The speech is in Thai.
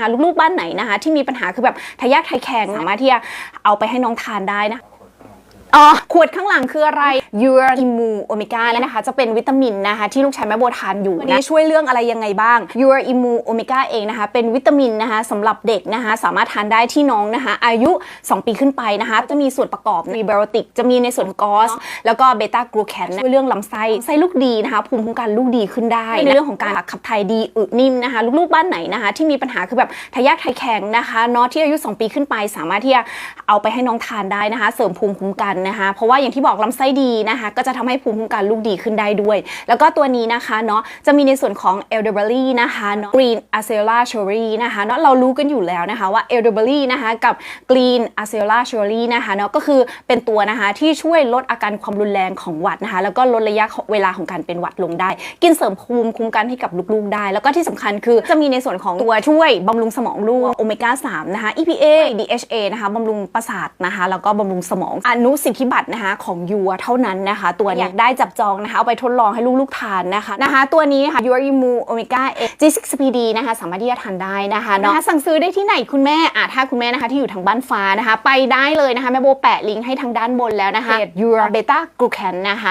คะลูกๆบ้านไหนนะคะ ที่มีปัญหาคือแบบทายาทไทยแข็งสามารถที่จะเอาไปให้น้องทานได้นะ อ๋อ ขวดข้างหลังคืออะไร Your Immu Omega นะคะ จะเป็นวิตามินนะคะ ที่ลูกชายแม่โบทานอยู่นะช่วยเรื่องอะไรยังไงบ้าง Your Immu Omega เองนะคะ เป็นวิตามินนะคะสำหรับเด็กนะคะ สามารถทานได้ที่น้องนะคะ อายุ 2 ปีขึ้นไปนะคะ จะมีส่วนประกอบมีไบโอติก จะมีในส่วนของกอส แล้วก็เบต้ากลูแคนช่วยเรื่องลำไส้ไส้ลูกดีนะคะภูมิคุ้มกันลูกดีขึ้นได้ ในเรื่องของการขับถ่ายดีอึนิ่มนะคะ ลูกๆบ้านไหนนะคะ ที่มีปัญหาคือแบบทายาทไทยแข็งนะคะเนาะที่อายุ 2 ปีขึ้นไป สามารถที่จะเอาไปให้น้องทานได้นะคะ เสริมภูมิคุ้มกันนะคะ เพราะว่าอย่างที่บอกลำไส้ดีนะคะ ก็จะทำให้ภูมิคุ้มกันลูกดีขึ้นได้ด้วย แล้วก็ตัวนี้นะคะเนาะจะมีในส่วนของ elderberry นะคะเนาะ green acela cherry นะคะเนาะเรารู้กันอยู่แล้วนะคะว่า elderberry นะคะกับ green acela cherry นะคะเนาะก็คือเป็นตัวนะคะที่ช่วยลดอาการความรุนแรงของหวัดนะคะ แล้วก็ลดระยะเวลาของการเป็นหวัดลงได้ กินเสริมภูมิคุ้มกันให้กับลูกๆได้ แล้วก็ที่สำคัญคือจะมีในส่วนของตัวช่วยบำรุงสมองลูกโอเมก้า3นะคะ EPA DHA นะคะบำรุงประสาทนะคะแล้วก็บำรุงสมองอนุสิทธิบัตรนะคะของยูเท่านั้นนะคะ ตัวนี้อยากได้จับจองนะคะเอาไปทดลองให้ลูกๆทานนะคะนะคะตัวนี้ค่ะ Your Immu Omega G6PD นะคะสามารถที่จะทานได้นะคะเนาะสั่งซื้อได้ที่ไหนคุณแม่อะถ้าคุณแม่นะคะที่อยู่ทางบ้านฟ้านะคะ ไปได้เลยนะคะแม่โบแปะลิงก์ให้ทางด้านบนแล้วนะคะ Your Beta Glucan นะคะ